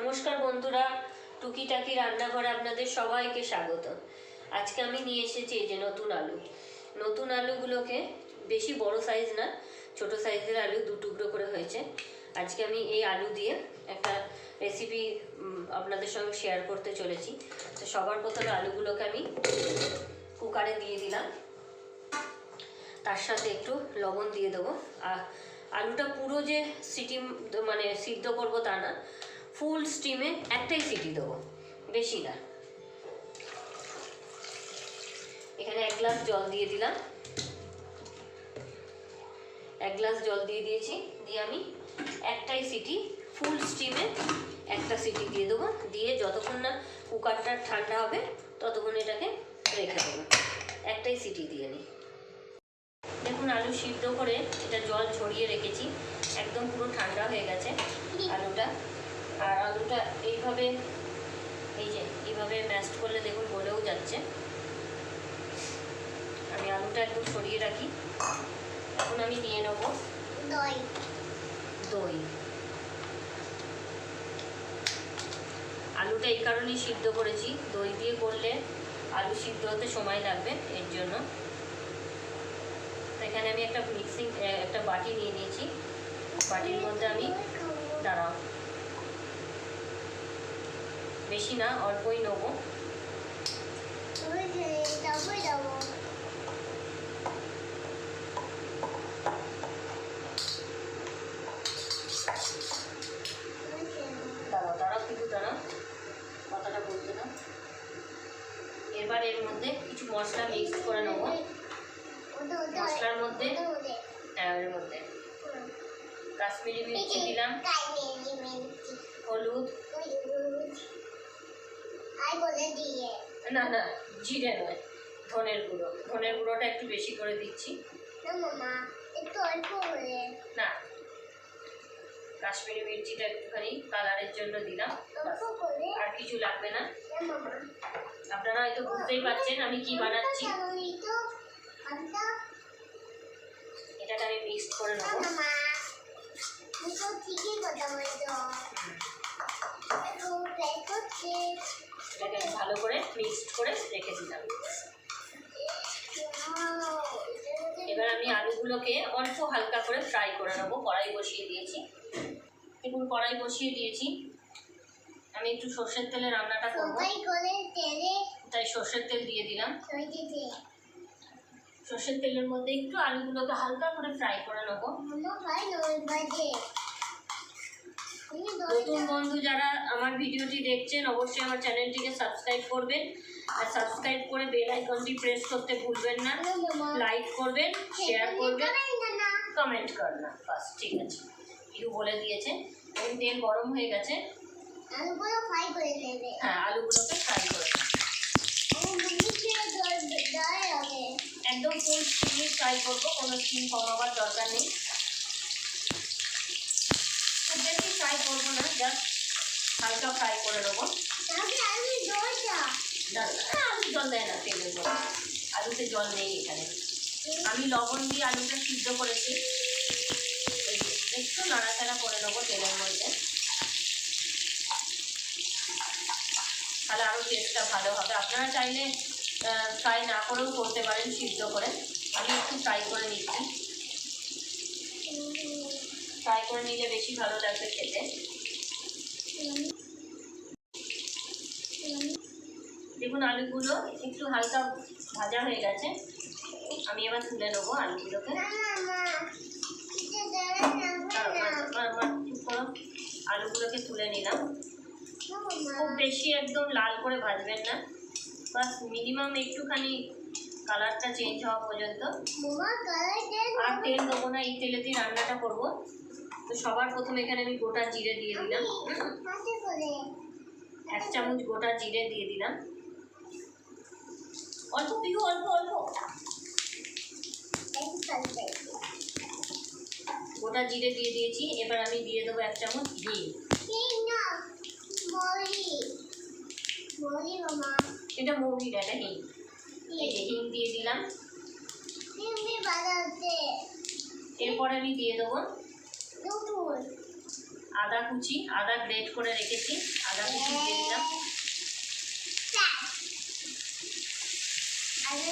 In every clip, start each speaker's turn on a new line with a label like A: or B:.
A: নমস্কার বন্ধুরা, টুকিটাকি রান্নাঘরে আপনাদের সবাইকে স্বাগত। আজকে আমি নিয়ে এসেছি এই যে নতুন আলু। নতুন আলুগুলোকে বেশি বড় সাইজ না, ছোট সাইজের আলু দু টুকরো করে হয়েছে। আজকে আমি এই আলু দিয়ে একটা রেসিপি আপনাদের সঙ্গে শেয়ার করতে চলেছি। তো সবার প্রথমে আলুগুলোকে আমি কুকারে দিয়ে দিলাম। তার সাথে একটু লবণ দিয়ে দেবো। আর আলুটা পুরো যে সিটি মানে সিদ্ধ করব তা না ফুল স্টিমে একটাই সিটি দেবো, বেশি না। এখানে এক গ্লাস জল দিয়ে দিলাম। এক গ্লাস জল দিয়ে দিয়েছি, দিয়ে আমি একটাই সিটি ফুল স্টিমে একটা সিটি দিয়ে দেবো। দিয়ে যতক্ষণ না কুকারটা ঠান্ডা হবে, ততক্ষণ এটাকে রেখে দেবো। একটাই সিটি দিয়ে নিই দেখুন, আলু সিদ্ধ করে এটা জল ছড়িয়ে রেখেছি। একদম পুরো ঠান্ডা হয়ে গেছে আলুটা। আর আলুটা এইভাবে এই যে এইভাবে ম্যাশড করলে দেখুন গলেও যাচ্ছে। আমি আলুটা একটু সরিয়ে রাখি। এখন আমি নিয়ে নেব
B: দই।
A: দই। আলুটা এই কারণেই সিদ্ধ করেছি। দই দিয়ে করলে আলু সিদ্ধ হতে সময় লাগবে এর জন্য। এখানে আমি একটা মিক্সিং একটা বাটি নিয়ে নিয়েছি। বাটির মধ্যে আমি দাঁড়াও। বেশি না অল্পই নেব। দাঁড়াও কিন্তু দাঁড়াও। না এবার এর মধ্যে কিছু মশলা মিক্স করে নেব। মশলার মধ্যে হ্যাঁ, মধ্যে। কাশ্মীরি মির্চি দিলাম। হলুদ। না না জিরে নয় ধনের গুঁড়ো। ধনের গুঁড়োটা একটু বেশি করে দিচ্ছি।
B: না মামা একটু অল্প বলে
A: না কাশ্মীরি মির্চিটা একটুখানি কালারের জন্য দিলাম। আর কিছু লাগবে না। আপনারা হয়তো বুঝতেই পারছেন আমি কি বানাচ্ছি। এটাকে আমি মিক্সড করে নেব। এটাকে ভালো করে মিক্সড করে রেখে দিলাম। এবার আমি আলুগুলোকে অল্প হালকা করে ফ্রাই করে নেব। কড়াই বসিয়ে দিয়েছি। দেখুন কড়াই বসিয়ে দিয়েছি। আমি একটু সর্ষের তেলে রান্নাটা করব। তাই সর্ষের তেল দিয়ে দিলাম। সর্ষের তেলের মধ্যে একটু আলুগুলোকে হালকা করে ফ্রাই করে নেব
B: মামা ভাই নয় বাজে আমি
A: নতুন বন্ধু যারা আমার ভিডিওটি দেখছেন, অবশ্যই আমার চ্যানেলটিকে সাবস্ক্রাইব করবেন। আর সাবস্ক্রাইব করে বেল আইকনটি প্রেস করতে ভুলবেন না। লাইক করবেন শেয়ার করবেন কমেন্ট করবেন। বাস, ঠিক আছে। ইউ বলে দিয়েছে এবং তেল গরম হয়ে গেছে।
B: আলুগুলো ফ্রাই করে নেবে
A: হ্যাঁ আলুগুলোকে ফ্রাই করে একদম ফুল স্টিমে ফ্রাই করব, কোনো স্টিম কমাবার দরকার নেই খুব বেশি ফ্রাই করব না জাস্ট হালকা ফ্রাই করে নেব। আলু জল দেয় না তেলের মধ্যে আলুতে জল নেই এখানে। আমি লবণ দিয়ে আলুটা সিদ্ধ করেছি। একটু নাড়াচাড়া করে নেব তেলের মধ্যে। তাহলে আরও টেস্টটা ভালো হবে। আপনারা চাইলে ফ্রাই না করেও করতে পারেন সিদ্ধ করে। আমি একটু ফ্রাই করে নিচ্ছি। ফ্রাই করে নিলে বেশি ভালো লাগবে খেতে। দেখুন আলুগুলো একটু হালকা ভাজা হয়ে গেছে। আমি এবার তুলে নেব আলুগুলোকে। আলুগুলোকে তুলে নিলাম। খুব বেশি একদম লাল করে ভাজবেন না। বাস মিনিমাম একটুখানি কালারটা চেঞ্জ হওয়া পর্যন্ত। আর তেল দেবো না, এই তেলেতেই রান্নাটা করব। তো সবার প্রথমে এখানে আমি গোটা জিরে দিয়ে দিলাম। এক চামচ গোটা জিরে দিয়ে দিলাম। অল্প পিহু অল্প অল্প। গোটা জিরে দিয়ে দিয়েছি। এবার আমি দিয়ে দেবো এক চামচ ঘি। এটা মৌরির এটা হিং। হিং দিয়ে দিলাম। এরপর আমি দিয়ে দেবো আদা কুচি, আদা গ্রেট করে রেখেছি। আদা কুচি দিয়ে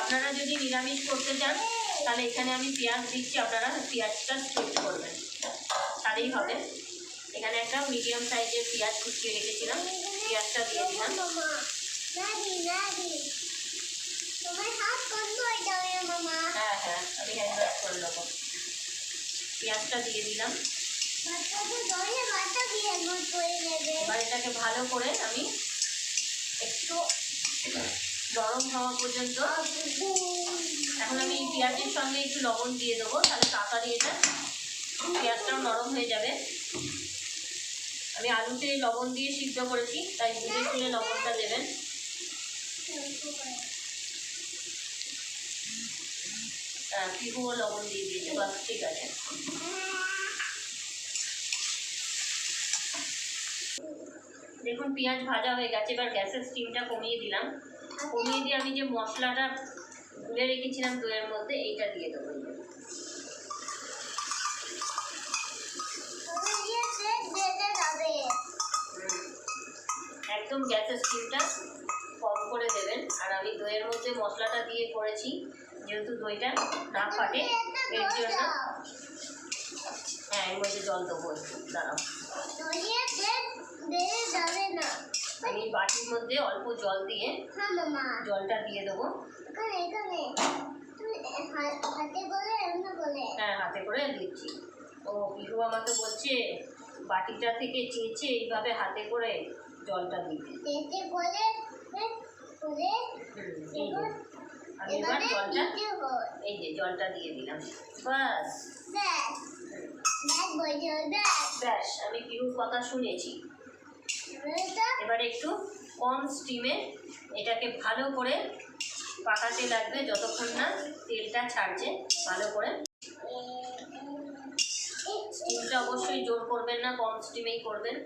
A: আপনারা যদি নিরামিষ করতে চান, তাহলে এখানে আমি পেঁয়াজ দিচ্ছি। আপনারা পেঁয়াজটা স্কিপ করবেন। তাহলেই হবে। এখানে একটা মিডিয়াম সাইজের পেঁয়াজ কুচিয়ে রেখেছিলাম। পেঁয়াজটা দিয়ে দিলাম।
B: হ্যাঁ
A: হ্যাঁ আমি হ্যান্ড ওয়াশ করে নেব। পেঁয়াজটা দিয়ে দিলাম। এটাকে ভালো করে আমি একটু নরম হওয়া পর্যন্ত এখন আমি পেঁয়াজের সঙ্গে একটু লবণ দিয়ে দেবো, তাহলে তাড়াতাড়ি এটা পেঁয়াজটাও নরম হয়ে যাবে। আমি আলুতে লবণ দিয়ে সিদ্ধ করেছি, তাই বুঝে শুনে লবণটা দেবেন। হ্যাঁ পিহুও লবণ দিয়ে দিয়েছে, বাস, ঠিক আছে। দেখুন, পেঁয়াজ ভাজা হয়ে গেছে, এবার গ্যাসের স্টিমটা কমিয়ে দিলাম। কমিয়ে দিয়ে আমি যে মশলাটা গুলে রেখেছিলাম দইয়ের মধ্যে, এইটা দিয়ে দেবো। একদম গ্যাসের স্টিমটা কম করে দেবেন। আর আমি দইয়ের মধ্যে মশলাটা দিয়ে করেছি, যেহেতু দইটা না ফাটে, এর জন্য হ্যাঁ এর মধ্যে জল দেবো দাঁড়াও।
B: যাবে না
A: আমি বাটির মধ্যে অল্প জল দিয়ে
B: হ্যাঁ মামা।
A: জলটা দিয়ে দেবো।
B: এখানে এখানে। তুমি হাতে করে এমনি করে
A: হ্যাঁ হাতে করে দিচ্ছি। ও বিহু আমাকে বলছে বাটিটা থেকে চেয়েছে এইভাবে হাতে করে জলটা দিতে
B: পেটে করে এ,
A: এই যে। আমি এবার জলটা এই যে জলটা দিয়ে দিলাম। বাস
B: ব্যাস। ব্যাস হয়
A: আমি বিহুর কথা শুনেছি।
B: এবারে
A: একটু কম স্টিমে এটাকে ভালো করে পাকাতে লাগবে যতক্ষণ না তেলটা ছাড়ছে, ভালো করে। স্টিমটা অবশ্যই জোর করবেন না, কম স্টিমেই করবেন।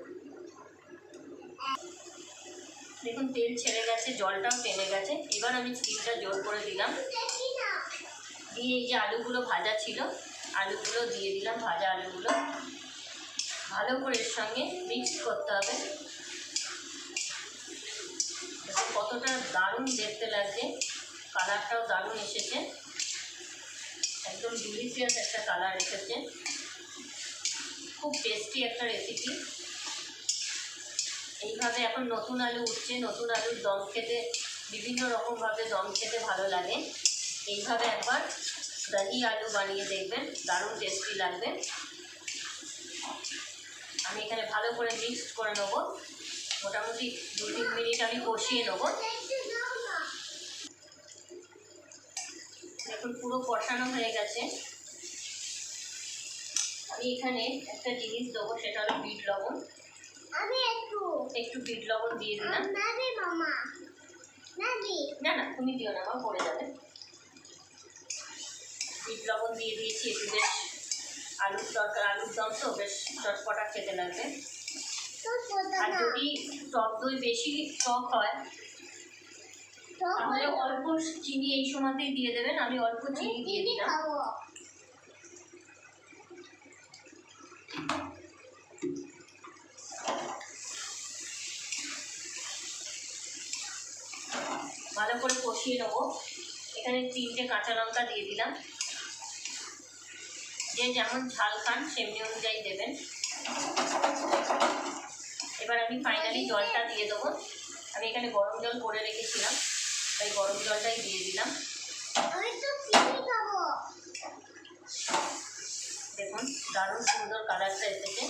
A: দেখুন, তেল ছেড়ে গেছে, জলটাও টেনে গেছে। এবার আমি স্টিমটা জোর করে দিলাম। দিয়ে এই যে আলুগুলো ভাজা ছিল, আলুগুলো দিয়ে দিলাম, ভাজা আলুগুলো। ভালো করে এর সঙ্গে মিক্স করতে হবে। কতটা দারুণ দেখতে লাগছে। কালারটাও দারুণ এসেছে। একদম ডিলিশিয়াস একটা কালার এসেছে। খুব টেস্টি একটা রেসিপি এইভাবে এখন নতুন আলু উঠছে। নতুন আলুর দম খেতে, বিভিন্ন রকমভাবে দম খেতে ভালো লাগে। এইভাবে একবার দাহি আলু বানিয়ে দেখবেন। দারুণ টেস্টি লাগবে। আমি এখানে ভালো করে মিক্সড করে নেব। মোটামুটি দু তিন মিনিট আমি কষিয়ে নেব।
B: না
A: দেখুন পুরো কষানো হয়ে গেছে। আমি এখানে একটা জিনিস দেবো সেটা হলো বিট লবণ।
B: আমি একটু।
A: একটু বিট লবণ দিয়ে দিলাম।
B: নাবি মামা। নাবি
A: না না তুমি দিও না আমার পড়ে যাবে। বিট লবণ দিয়ে দিয়েছি একটু বেশ আলুর তরকারি আলুর দম তো বেশ চটপটা খেতে লাগবে। আর যদি টক দই বেশি টক হয় তাহলে অল্প চিনি এই সময়তেই দিয়ে দেবেন আমি অল্প চিনি দিয়ে দিলাম। ভালো করে কষিয়ে নেব। এখানে তিনটে কাঁচা লঙ্কা দিয়ে দিলাম। যে যেমন ঝাল খান সেমনি অনুযায়ী দেবেন। এবার আমি ফাইনালি জলটা দিয়ে দেবো আমি এখানে গরম জল করে রেখেছিলাম তাই গরম জলটাই দিয়ে দিলাম দেখুন দারুণ সুন্দর কালারটা এসেছে।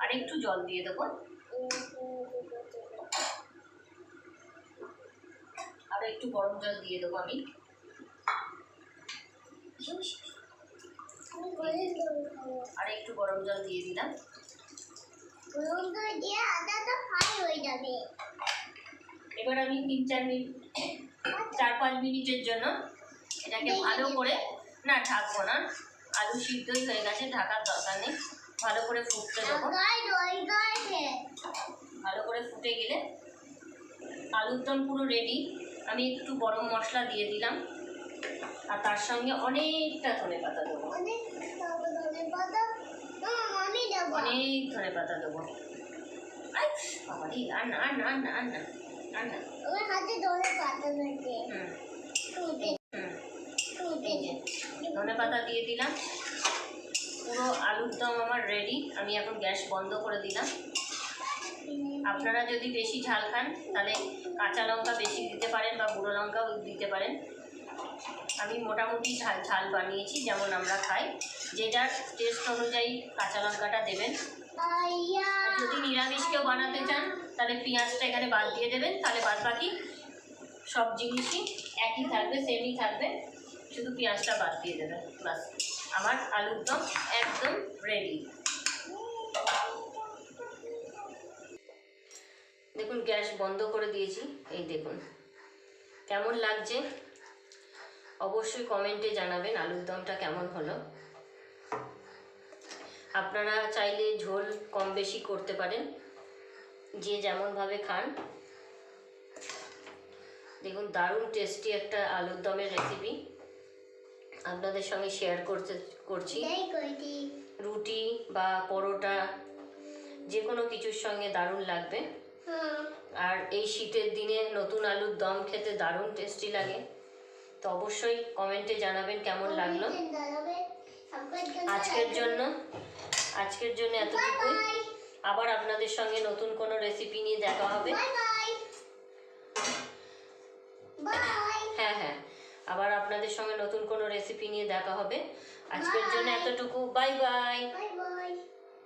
A: আর একটু জল দিয়ে দেবো আর একটু গরম জল দিয়ে দেবো আমি। আর একটু গরম জল দিয়ে দিলাম।
B: গরম জল দিয়ে আদাটা ফ্রাই হয়ে যাবে
A: এবার আমি তিন চার মিনিট চার পাঁচ মিনিটের জন্য এটাকে ভালো করে না ঢাকবো না আলু সিদ্ধই হয়ে গেছে ঢাকার দরকার নেই। ভালো করে ফুটতে দেবো। ভালো করে ফুটে গেলে আলুর দম পুরো রেডি আমি একটু গরম মশলা দিয়ে দিলাম। আর তার সঙ্গে অনেকটা ধনে পাতা দেবো।
B: অনেক ধনে পাতা দেবো।
A: না না না না
B: ধনে পাতা
A: দিয়ে দিলাম। পুরো আলুর দম আমার রেডি আমি এখন গ্যাস বন্ধ করে দিলাম। আপনারা যদি বেশি ঝাল খান, তাহলে কাঁচা লঙ্কা বেশি দিতে পারেন বা গুঁড়ো লঙ্কাও দিতে পারেন। আমি মোটামুটি ঝাল ঝাল বানিয়েছি, যেমন আমরা খাই। যে যার টেস্ট অনুযায়ী কাঁচা লঙ্কাটা দেবেন। যদি নিরামিষ কেউ বানাতে চান, তাহলে পেঁয়াজটা এখানে বাদ দিয়ে দেবেন। তাহলে বাদ বাকি সব জিনিসই একই থাকবে সেমই থাকবে। শুধু পেঁয়াজটা বাদ দিয়ে দেবেন। বাস, আমার আলুর দম একদম রেডি দেখুন গ্যাস বন্ধ করে দিয়েছি। এই দেখুন কেমন লাগছে? অবশ্যই কমেন্টে জানাবেন আলুর দমটা কেমন হলো। আপনারা চাইলে ঝোল কম বেশি করতে পারেন যে যেমনভাবে খান। দেখুন দারুণ টেস্টি একটা আলুর দমের রেসিপি আপনাদের সঙ্গে শেয়ার করতে করছি। রুটি বা পরোটা যে কোনো কিছুর সঙ্গে দারুণ লাগবে। আর এই শীতের দিনে নতুন আলুর দম খেতে দারুণ টেস্টি লাগে। তো অবশ্যই কমেন্টে জানাবেন কেমন লাগল। আজকের জন্য আজকের জন্য
B: এতটুকু
A: আবার আপনাদের সঙ্গে নতুন কোনো রেসিপি নিয়ে দেখা হবে। হ্যাঁ হ্যাঁ। আবার আপনাদের সঙ্গে নতুন কোনো রেসিপি নিয়ে দেখা হবে। আজকের জন্য এতটুকু। Bye
B: bye.